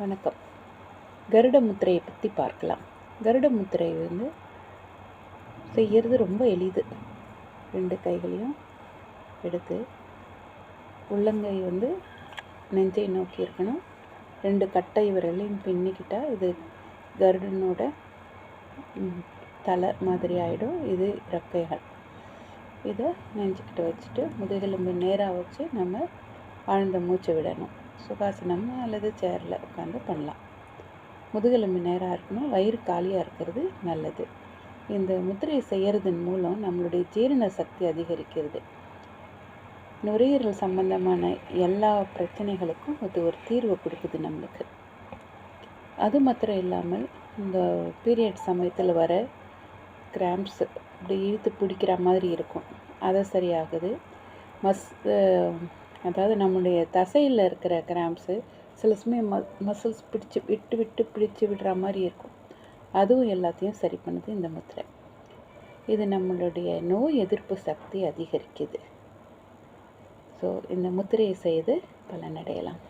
வணக்கம். கருட முத்திரையை பற்றி பார்க்கலாம். கருட முத்திரை வந்து செய்கிறது ரொம்ப எளிது. ரெண்டு கைகளையும் எடுத்து உள்ளங்கை வந்து நெஞ்சை நோக்கி இருக்கணும். ரெண்டு கட்டை விரலையும் பின்னிக்கிட்டால் இது கருடனோட தலை மாதிரி ஆகிடும் இது இறக்கைகள் இதை நெஞ்சுக்கிட்ட வச்சுட்டு முதுகெலும்பு நேராக வச்சு நம்ம ஆழ்ந்த மூச்சு விடணும். சுகாசனம் அல்லது சேரில் உட்காந்து பண்ணலாம். முதுகெலும்பு நேராக இருக்கணும் வயிறு காலியாக இருக்கிறது நல்லது. இந்த முத்திரையை செய்கிறதன் மூலம் நம்மளுடைய ஜீரண சக்தி அதிகரிக்கிறது. நுரையீரல் சம்பந்தமான எல்லா பிரச்சனைகளுக்கும் அது ஒரு தீர்வு கொடுக்குது நம்மளுக்கு. அது மாத்திரம் இல்லாமல் இந்த பீரியட் சமயத்தில் வர கிராம்ப்ஸ் இப்படி இழுத்து பிடிக்கிற மாதிரி இருக்கும். அதை சரியாகுது. மஸ் அதாவது நம்முடைய தசையில் இருக்கிற கிராம்ப்ஸு சில சமயம் ம மசில்ஸ் பிடிச்சு விட்டு விட்டு பிடிச்சு விடுற மாதிரி இருக்கும். அதுவும் எல்லாத்தையும் சரி பண்ணுது இந்த முத்திரை. இது நம்மளுடைய நோய் எதிர்ப்பு சக்தி அதிகரிக்குது. ஸோ இந்த முத்திரையை செய்து பலனடையலாம்.